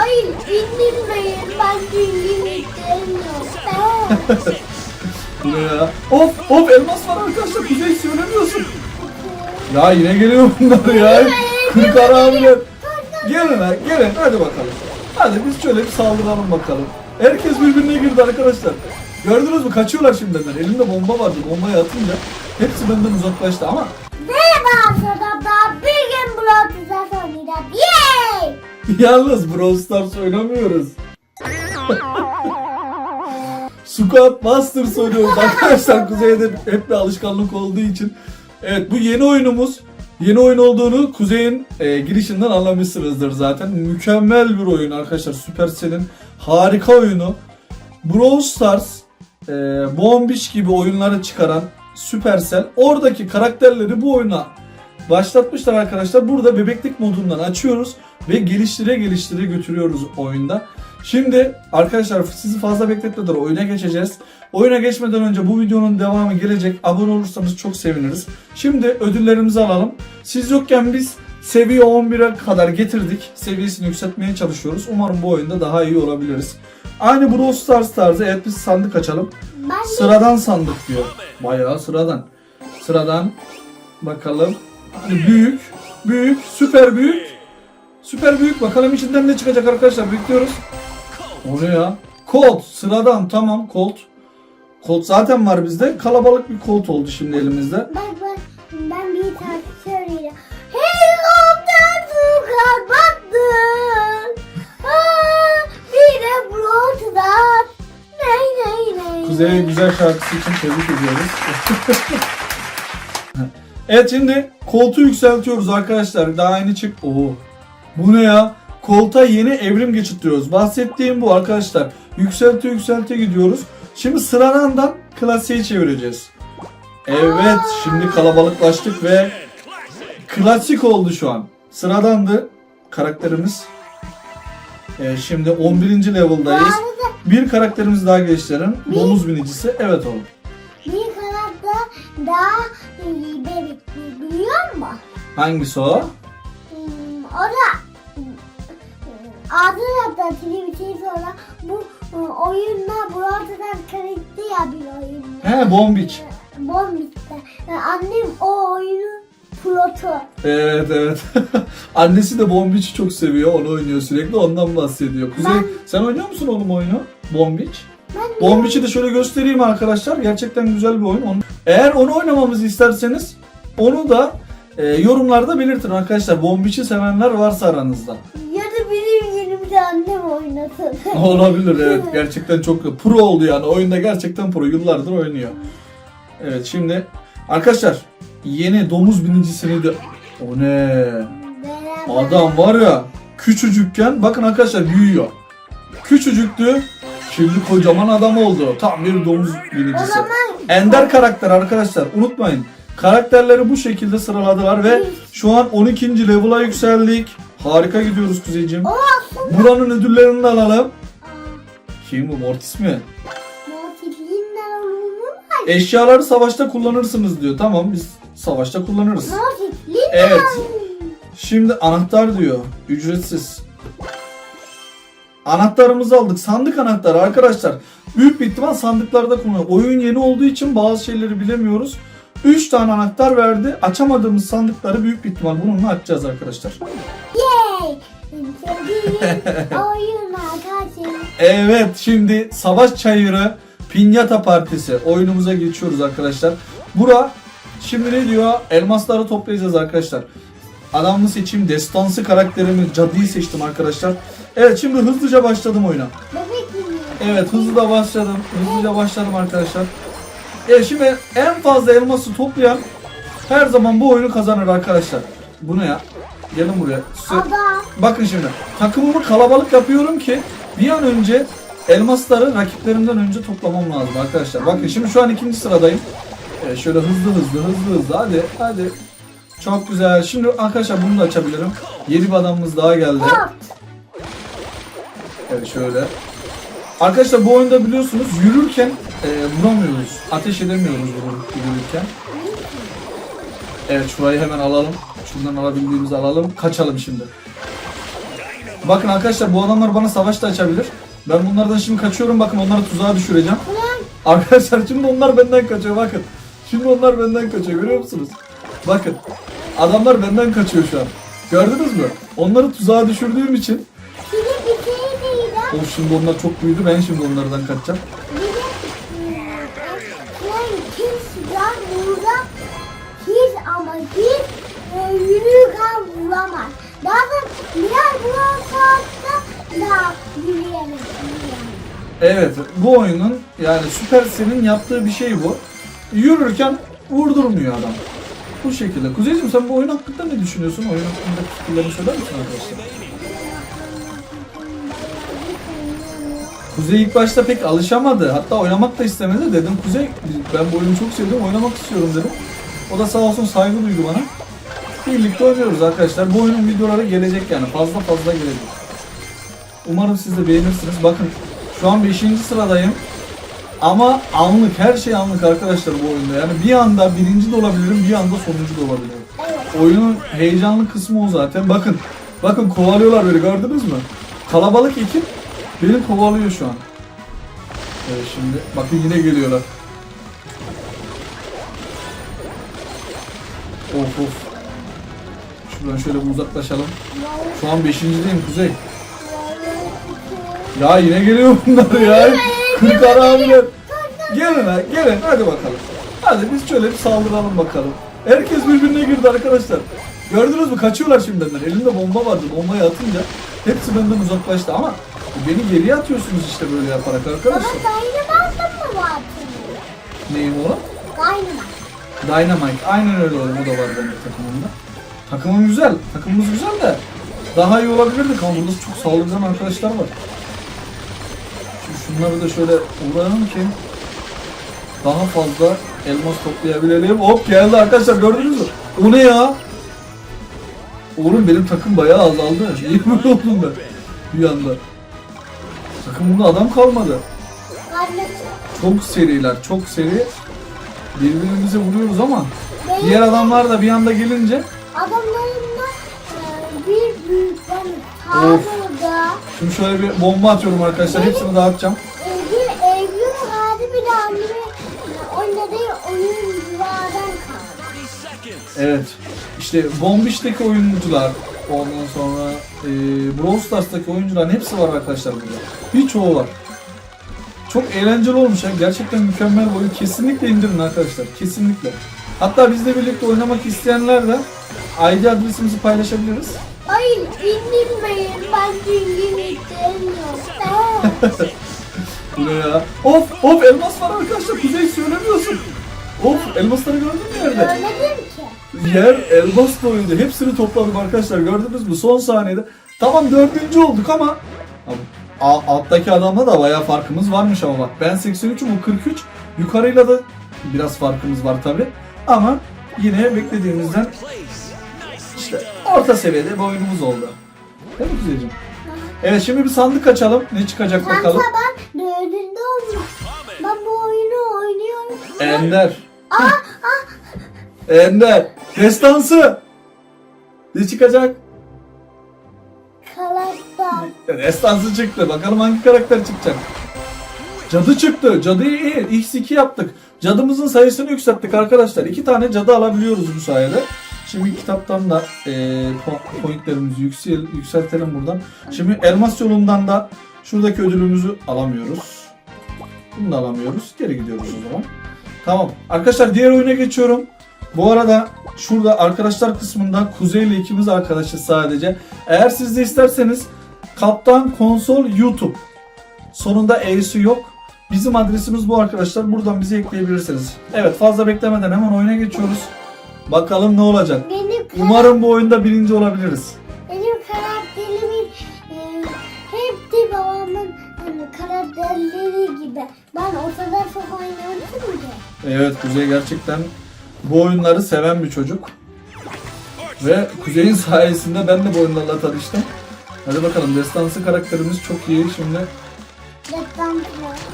Hayır indirmeyin. Ben istemiyorum. Bu ne ya? Of of elmas var arkadaşlar. Kuzey söylemiyorsun. Ya yine geliyor bunlar ya. Kırk abiler. Gelin ha gelin hadi bakalım. Hadi biz şöyle bir saldıralım bakalım. Herkes birbirine girdi arkadaşlar. Gördünüz mü kaçıyorlar şimdi benden. Elimde bomba vardı. Bombayı atınca hepsi benden uzaklaştı ama Merhaba arkadaşlar. Bir gün blogda oynayacağız. Yay! Yalnız Brawl Stars oynamıyoruz. Squad Masters oynuyoruz arkadaşlar. Kuzey'de hep bir alışkanlık olduğu için. Evet bu yeni oyunumuz. Yeni oyun olduğunu Kuzey'in e, girişinden anlamışsınızdır zaten. Mükemmel bir oyun arkadaşlar. Supercell'in harika oyunu. Brawl Stars, e, Bombish gibi oyunları çıkaran Supercell oradaki karakterleri bu oyuna başlatmışlar arkadaşlar. Burada bebeklik modundan açıyoruz ve geliştire geliştire götürüyoruz oyunda. Şimdi arkadaşlar sizi fazla bekletmeden oyuna geçeceğiz. Oyuna geçmeden önce bu videonun devamı gelecek. Abone olursanız çok seviniriz. Şimdi ödüllerimizi alalım. Siz yokken biz seviye 11'e kadar getirdik. Seviyesini yükseltmeye çalışıyoruz. Umarım bu oyunda daha iyi olabiliriz. Aynı Brawl Stars tarzı evet biz sandık açalım. Ben Sıradan sandık diyor. Bayağı sıradan. Sıradan bakalım. Büyük, büyük, süper büyük. Süper büyük. Bakalım içinden ne çıkacak arkadaşlar. Bekliyoruz. O ne ya? Colt. Sıradan tamam Colt. Colt zaten var bizde. Kalabalık bir Colt oldu şimdi elimizde. Bak bak ben bir tane söyleyeceğim. Helikopter tuğkan battı. Bir de blogda. Ney ney ney. Kuzey'in güzel şarkısı için tebrik ediyoruz. evet şimdi koltuğu yükseltiyoruz arkadaşlar. Daha yeni çık. Oo. Bu ne ya? Koltuğa yeni evrim geçirtiyoruz. Bahsettiğim bu arkadaşlar. Yükselte yükselte gidiyoruz. Şimdi sıradandan klasiğe çevireceğiz. Evet şimdi kalabalıklaştık ve klasik oldu şu an. Sıradandı karakterimiz. Ee, şimdi 11. Bu level'dayız. Bir karakterimizi daha geliştirelim. Domuz binicisi. Evet oğlum. bir karakter daha iyi bebekli biliyor musun? Hangisi o? Hmm, o da adı da televizyon sonra bu e, oyunla Brawl kayıttı ya bir oyun. He Bombiç. Bombit'te. Yani annem o oyunun pilotu. Evet evet. Annesi de Bombiç'i çok seviyor. Onu oynuyor sürekli. Ondan bahsediyor. Kuzey Ben- sen oynuyor musun oğlum oyunu? Bombiç. Bombiç'i de şöyle göstereyim arkadaşlar. Gerçekten güzel bir oyun. Eğer onu oynamamızı isterseniz onu da e, yorumlarda belirtin arkadaşlar. Bombiç'i sevenler varsa aranızda. ya da benim yerimde annem oynasın. Olabilir evet. Gerçekten çok pro oldu yani. Oyunda gerçekten pro. Yıllardır oynuyor. Evet şimdi arkadaşlar yeni domuz binicisini de o ne? Adam var ya küçücükken bakın arkadaşlar büyüyor. Küçücüktü. Şimdi kocaman adam oldu. Tam bir domuz binicisi. Ender karakter arkadaşlar unutmayın. Karakterleri bu şekilde sıraladılar ve şu an 12. level'a yükseldik. Harika gidiyoruz Kuzeyciğim. Buranın ödüllerini de alalım. Kim bu Mortis mi? Eşyaları savaşta kullanırsınız diyor. Tamam biz savaşta kullanırız. Evet. Şimdi anahtar diyor. Ücretsiz. Anahtarımızı aldık. Sandık anahtarı arkadaşlar. Büyük bir ihtimal sandıklarda kullanıyor. Oyun yeni olduğu için bazı şeyleri bilemiyoruz. 3 tane anahtar verdi. Açamadığımız sandıkları büyük bir ihtimal bununla açacağız arkadaşlar. Yay! Evet şimdi Savaş Çayırı Pinyata Partisi oyunumuza geçiyoruz arkadaşlar. Bura şimdi ne diyor? Elmasları toplayacağız arkadaşlar. Adamı seçeyim. Destansı karakterimi cadıyı seçtim arkadaşlar. Evet şimdi hızlıca başladım oyuna. Bebek gibi. Evet hızlı da başladım. Hızlıca başladım arkadaşlar. Evet şimdi en fazla elması toplayan her zaman bu oyunu kazanır arkadaşlar. Bu ne ya? Gelin buraya. Adam. Bakın şimdi takımımı kalabalık yapıyorum ki bir an önce elmasları rakiplerimden önce toplamam lazım arkadaşlar. Bakın şimdi şu an ikinci sıradayım. Ee, şöyle hızlı hızlı hızlı hızlı hadi hadi. Çok güzel. Şimdi arkadaşlar bunu da açabilirim. Yeni bir adamımız daha geldi. Kort. Evet şöyle. Arkadaşlar bu oyunda biliyorsunuz yürürken e, vuramıyoruz. Ateş edemiyoruz vurur- yürürken. Evet şurayı hemen alalım. Şuradan alabildiğimizi alalım. Kaçalım şimdi. Bakın arkadaşlar bu adamlar bana savaş da açabilir. Ben bunlardan şimdi kaçıyorum bakın onları tuzağa düşüreceğim. Arkadaşlar şimdi onlar benden kaçıyor bakın. Şimdi onlar benden kaçıyor görüyor musunuz? Bakın. Adamlar benden kaçıyor şu an. Gördünüz mü? Onları tuzağa düşürdüğüm için bir şey Of şimdi onlar çok büyüdü ben şimdi onlardan kaçacağım. Evet bu oyunun yani Supercell'in yaptığı bir şey bu. Yürürken vurdurmuyor adam. Bu şekilde. Kuzeyciğim sen bu oyun hakkında ne düşünüyorsun? Oyun hakkında fikirlerini söyler misin arkadaşlar? Kuzey ilk başta pek alışamadı. Hatta oynamak da istemedi. Dedim Kuzey ben bu oyunu çok sevdim oynamak istiyorum dedim. O da sağ olsun saygı duydu bana. Birlikte oynuyoruz arkadaşlar. Bu oyunun videoları gelecek yani. Fazla fazla gelecek. Umarım siz de beğenirsiniz. Bakın şu an 5. sıradayım. Ama anlık her şey anlık arkadaşlar bu oyunda. Yani bir anda birinci de olabilirim, bir anda sonuncu da olabilirim. Oyunun heyecanlı kısmı o zaten. Bakın, bakın kovalıyorlar beni gördünüz mü? Kalabalık ekip beni kovalıyor şu an. Evet şimdi bakın yine geliyorlar. Of of. Şuradan şöyle uzaklaşalım. Şu an beşincideyim Kuzey. Ya yine geliyor bunlar ya. Kırk abiler. Gelin ha, gelin hadi bakalım. Hadi biz şöyle bir saldıralım bakalım. Herkes birbirine girdi arkadaşlar. Gördünüz mü? Kaçıyorlar şimdi benden. Elimde bomba vardı. Bombayı atınca hepsi benden uzaklaştı ama beni geriye atıyorsunuz işte böyle yaparak Baba arkadaşlar. Dynamite'ın mı var? Neyim o? Dynamite. Dynamite. Aynen öyle oğlum. O da var benim takımımda. Takımım güzel. Takımımız güzel de daha iyi olabilirdik ama burada çok saldırgan arkadaşlar var. Şimdi şunları da şöyle uğrayalım ki daha fazla elmas toplayabilelim. Hop geldi arkadaşlar gördünüz mü? O ne ya? Oğlum benim takım bayağı azaldı. İyi mi oldum ben? Bir anda. Takımımda adam kalmadı. Çok seriler, çok seri. Birbirimize vuruyoruz ama Benim diğer adamlar da bir anda gelince adamlarımla e, bir büyükten Of. sağda şimdi şöyle bir bomba atıyorum arkadaşlar. Hepsini dağıtacağım. e, bir evrim hadi bir de anneme oynadığı oyunculardan kaldı. Evet. İşte Bombish'teki oyuncular, ondan sonra e, Brawl Stars'taki oyuncuların hepsi var arkadaşlar burada. Birçoğu var. Çok eğlenceli olmuş ya. Gerçekten mükemmel bir oyun. Kesinlikle indirin arkadaşlar. Kesinlikle. Hatta bizle birlikte oynamak isteyenler de ID adresimizi paylaşabiliriz. Hayır indirmeyin ben istemiyorum. Bu ne ya? Of of elmas var arkadaşlar. Kuzey söylemiyorsun. Of elmasları gördün mü yerde? Görmedim. Yer elmas doluydu. Hepsini topladım arkadaşlar. Gördünüz mü? Son saniyede. Tamam dördüncü olduk ama Abi, alttaki adamla da bayağı farkımız varmış ama bak. Ben 83'üm o 43. Yukarıyla da biraz farkımız var tabi. Ama yine beklediğimizden işte orta seviyede bir oyunumuz oldu. Değil mi Kuzeyciğim? Evet şimdi bir sandık açalım. Ne çıkacak Kanka bakalım. ben dördüncü oldum. Ben bu oyunu oynuyorum. Ender. Aa, Ender. Destansı. Ne çıkacak? karakter. Destansı çıktı. Bakalım hangi karakter çıkacak. Cadı çıktı. Cadıyı iyi. X2 yaptık. Cadımızın sayısını yükselttik arkadaşlar. İki tane cadı alabiliyoruz bu sayede. Şimdi kitaptan da e, po- pointlerimizi yüksel, yükseltelim buradan. Şimdi elmas yolundan da şuradaki ödülümüzü alamıyoruz. Bunu da alamıyoruz. Geri gidiyoruz o zaman. Tamam. Arkadaşlar diğer oyuna geçiyorum. Bu arada şurada arkadaşlar kısmında Kuzey ile ikimiz arkadaşız sadece. Eğer siz de isterseniz Kaptan Konsol YouTube. Sonunda E'si yok. Bizim adresimiz bu arkadaşlar. Buradan bizi ekleyebilirsiniz. Evet fazla beklemeden hemen oyuna geçiyoruz. Bakalım ne olacak. Benim, Umarım bu oyunda birinci olabiliriz. benim karakterimin e, hepsi babamın hani, karakterleri gibi. Ben ortada çok oynamışım ki. Evet Kuzey gerçekten bu oyunları seven bir çocuk. Ve Kuzey'in sayesinde ben de bu oyunlarla tanıştım. Hadi bakalım destansı karakterimiz çok iyi şimdi. Destansı.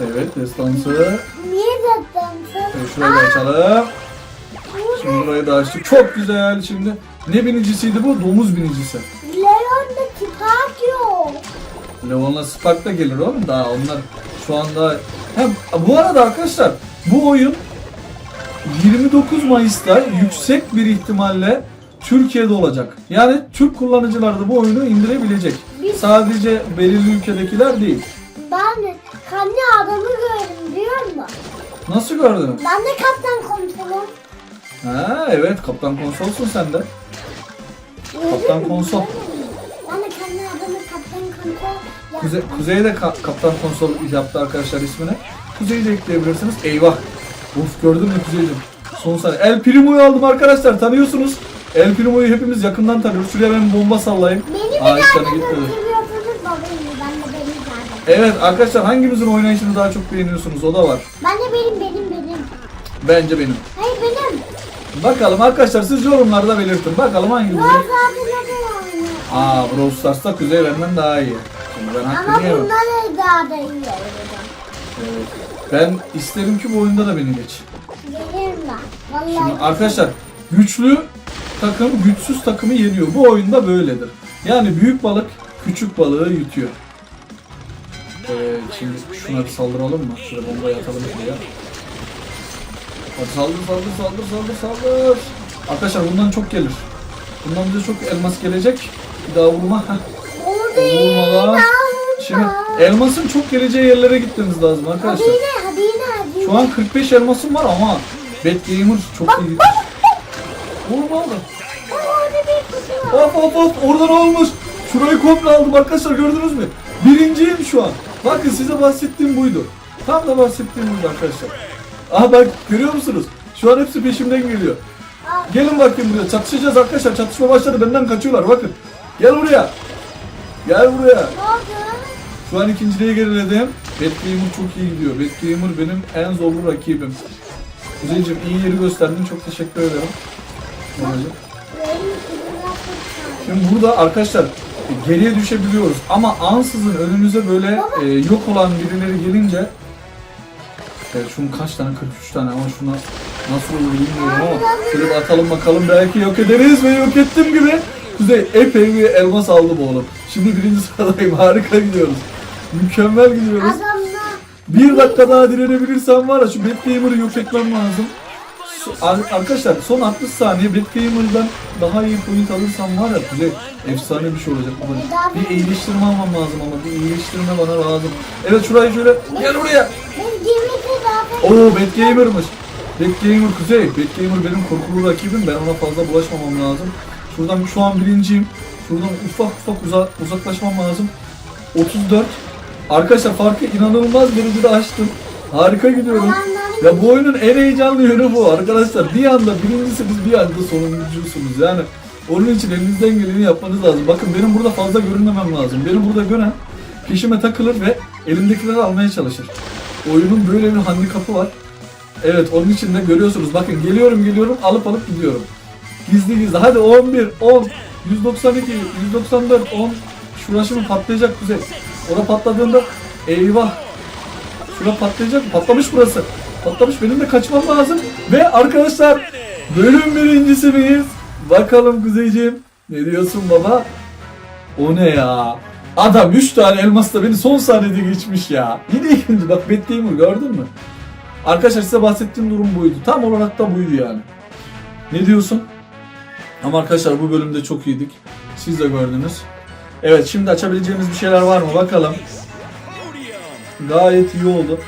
Evet destansı. Niye destansı? Evet, şurayı da açalım. Şimdi burayı da açtık. Çok güzel şimdi. Ne binicisiydi bu? Domuz binicisi. Leon da Spark yok. Leon'la Spark da gelir oğlum daha onlar şu anda hem bu arada arkadaşlar bu oyun 29 Mayıs'ta yüksek bir ihtimalle Türkiye'de olacak. Yani Türk kullanıcılar da bu oyunu indirebilecek. Biz- Sadece belirli ülkedekiler değil. Ben de adamı gördüm biliyor musun? Nasıl gördün? Ben de kaptan konsolum. Ha evet kaptan konsolsun sen de. Kaptan konsol. Ben de kendi adamı kaptan konsol yaptım. Kuze, Kuzey de ka- kaptan konsol yaptı arkadaşlar ismini. Kuzey'i de ekleyebilirsiniz. Eyvah. Of gördün mü Kuzey'cim? Son saniye. El Primo'yu aldım arkadaşlar tanıyorsunuz. El Primo'yu hepimiz yakından tanıyoruz. Şuraya ben bomba sallayayım. Beni bir Aa, babayı. Ben de beni zaten. Evet arkadaşlar hangimizin oynayışını daha çok beğeniyorsunuz o da var. Ben de benim benim benim. Bence benim. Hayır benim. Bakalım arkadaşlar siz yorumlarda belirtin. Bakalım. Yok zaten ne kadar oynuyor. Aa Brawl Stars'ta Kuzey benden daha iyi. Şimdi ben Ama hakkını yemem. bundan da daha da iyi. Evet. Ben isterim ki bu oyunda da beni geç. Gelirim ben. Vallahi. Şimdi arkadaşlar güçlü takım güçsüz takımı yeniyor. Bu oyunda böyledir. Yani büyük balık küçük balığı yutuyor. Evet, şimdi şuna bir saldıralım mı? Şöyle bombayı atalım şuraya. Hadi saldır saldır saldır saldır saldır. Arkadaşlar bundan çok gelir. Bundan bize çok elmas gelecek. Bir daha vurma. Orada Vurmalar. Şimdi elmasın çok geleceği yerlere gitmemiz lazım arkadaşlar. yine hadi yine hadi. Şu an 45 elmasım var ama Bad Gamer çok iyi. Vurma oğlum. Var. Hop hop hop oradan olmuş. Şurayı komple aldım arkadaşlar gördünüz mü? Birinciyim şu an. Bakın size bahsettiğim buydu. Tam da bahsettiğim buydu arkadaşlar. Aha bak görüyor musunuz? Şu an hepsi peşimden geliyor. Gelin bakayım buraya çatışacağız arkadaşlar. Çatışma başladı benden kaçıyorlar bakın. Gel buraya. Gel buraya. Ne oldu? Şu an ikinciliğe geriledim. Bad Gamer çok iyi gidiyor. Bad Gamer benim en zorlu rakibim. Kuzeyciğim iyi yeri gösterdin. Çok teşekkür ederim. Babacığım. Şimdi burada arkadaşlar geriye düşebiliyoruz ama ansızın önümüze böyle e, yok olan birileri gelince Evet şunun kaç tane? 43 tane ama şuna nasıl olur bilmiyorum ama şöyle atalım bakalım belki yok ederiz ve yok ettim gibi Kuzey epey bir elmas aldı bu oğlum. Şimdi birinci sıradayım harika gidiyoruz. Mükemmel gidiyoruz. Bir dakika daha direnebilirsem var ya şu Bad Gamer'ı yok etmem lazım. So- ar- arkadaşlar son 60 saniye Bad Gamer'dan daha iyi point alırsam var ya güzel efsane bir şey olacak. Baba. Bir iyileştirme almam lazım ama bir iyileştirme bana lazım. Evet şurayı şöyle gel zaten Oo Bad Gamer'mış. Bad Gamer Kuzey. Bad Gamer benim korkulu rakibim. Ben ona fazla bulaşmamam lazım. Şuradan şu an birinciyim. Şuradan ufak ufak uza- uzaklaşmam lazım. 34. Arkadaşlar farkı inanılmaz derecede açtım. Harika gidiyorum. Ya bu oyunun en heyecanlı yönü bu arkadaşlar. Bir anda birincisiniz bir anda sonuncusunuz. Yani onun için elinizden geleni yapmanız lazım. Bakın benim burada fazla görünmemem lazım. Benim burada gören peşime takılır ve elimdekileri almaya çalışır. Oyunun böyle bir handikapı var. Evet onun için de görüyorsunuz. Bakın geliyorum geliyorum alıp alıp gidiyorum. Gizli gizli. Hadi 11, 10, 192, 194, 10. Şurası mı patlayacak kuzey. Orada patladığında eyvah. Şura patlayacak mı? Patlamış burası. Patlamış benim de kaçmam lazım. Ve arkadaşlar bölüm birincisi miyiz? Bakalım kuzeyciğim. Ne diyorsun baba? O ne ya? Adam 3 tane elmasla beni son saniyede geçmiş ya. Yine ikinci bak bekleyeyim gördün mü? Arkadaşlar size bahsettiğim durum buydu. Tam olarak da buydu yani. Ne diyorsun? Ama arkadaşlar bu bölümde çok iyiydik. Siz de gördünüz. Evet şimdi açabileceğimiz bir şeyler var mı bakalım. Gayet iyi oldu.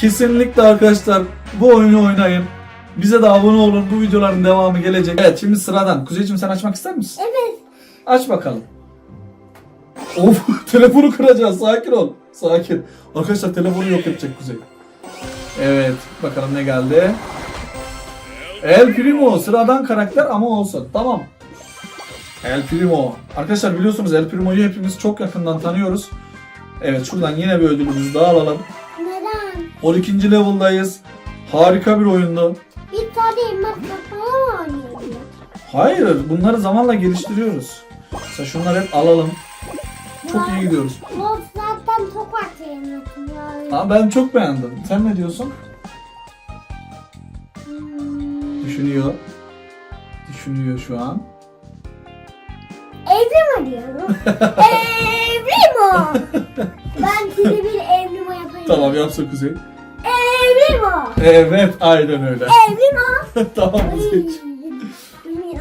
Kesinlikle arkadaşlar bu oyunu oynayın. Bize de abone olun. Bu videoların devamı gelecek. Evet şimdi sıradan. Kuzeyciğim sen açmak ister misin? evet. Aç bakalım. Of telefonu kıracağız. Sakin ol. Sakin. Arkadaşlar telefonu yok edecek Kuzey. Evet bakalım ne geldi. El Primo sıradan karakter ama olsun. Tamam. El Primo. Arkadaşlar biliyorsunuz El Primo'yu hepimiz çok yakından tanıyoruz. Evet şuradan yine bir ödülümüzü daha alalım. Neden? 12. level'dayız. Harika bir oyundu. Bir tane elmas kapmalı mı oynuyor? Hayır bunları zamanla geliştiriyoruz. Mesela şunları hep alalım. Çok iyi gidiyoruz. Bu zaten çok ya. Ama ben çok beğendim. Sen ne diyorsun? Hmm. Düşünüyor. Düşünüyor şu an. Diyorum. Evrimo. Ben size bir evrimo yapayım. Tamam yapsa Kuzey. Evrimo. Evet aynen öyle. Evrimo. tamam Kuzey.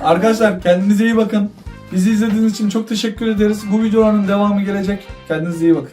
Arkadaşlar kendinize iyi bakın. Bizi izlediğiniz için çok teşekkür ederiz. Bu videoların devamı gelecek. Kendinize iyi bakın.